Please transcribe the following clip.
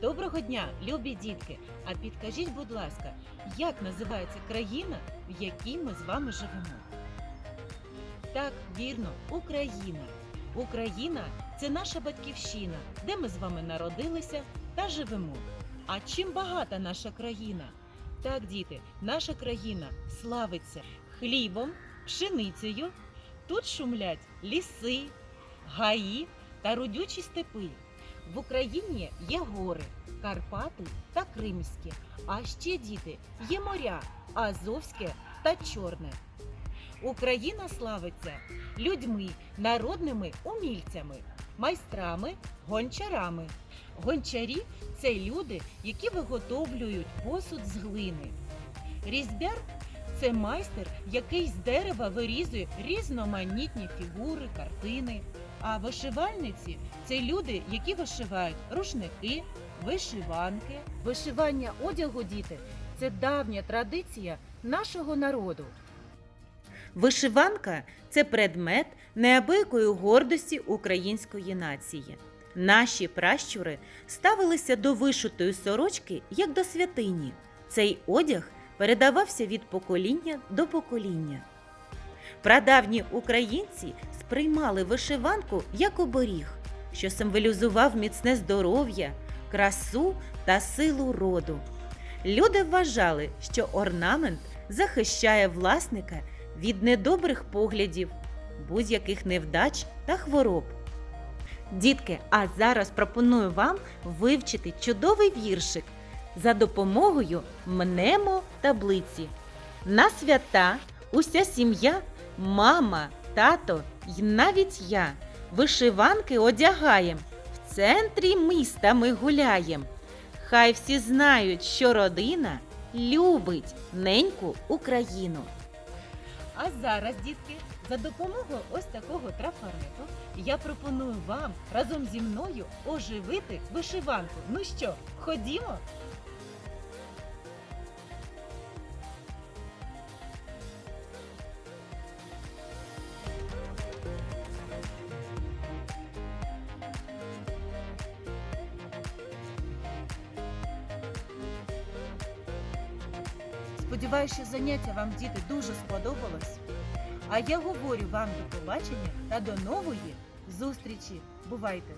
Доброго дня, любі дітки! А підкажіть, будь ласка, як називається країна, в якій ми з вами живемо? Так, вірно, Україна. Україна це наша батьківщина, де ми з вами народилися та живемо. А чим багата наша країна? Так, діти, наша країна славиться хлібом, пшеницею. Тут шумлять ліси, гаї та родючі степи. В Україні є гори, Карпати та Кримські. А ще діти є моря Азовське та Чорне. Україна славиться людьми, народними умільцями, майстрами, гончарами. Гончарі це люди, які виготовлюють посуд з глини. Різьбяр це майстер, який з дерева вирізує різноманітні фігури, картини. А вишивальниці це люди, які вишивають рушники, вишиванки. Вишивання одягу діти це давня традиція нашого народу. Вишиванка це предмет неабиякої гордості української нації. Наші пращури ставилися до вишитої сорочки як до святині. Цей одяг передавався від покоління до покоління. Прадавні українці сприймали вишиванку як оберіг, що символізував міцне здоров'я, красу та силу роду. Люди вважали, що орнамент захищає власника від недобрих поглядів, будь-яких невдач та хвороб. Дітки, а зараз пропоную вам вивчити чудовий віршик за допомогою мнемо таблиці. На свята уся сім'я, мама, тато й навіть я вишиванки одягаєм. Центрі міста ми гуляєм. Хай всі знають, що родина любить неньку Україну. А зараз, дітки, за допомогою ось такого трафарету я пропоную вам разом зі мною оживити вишиванку. Ну що, ходімо? Сподіваюся, що заняття вам, діти, дуже сподобалось. А я говорю вам до побачення та до нової зустрічі. Бувайте!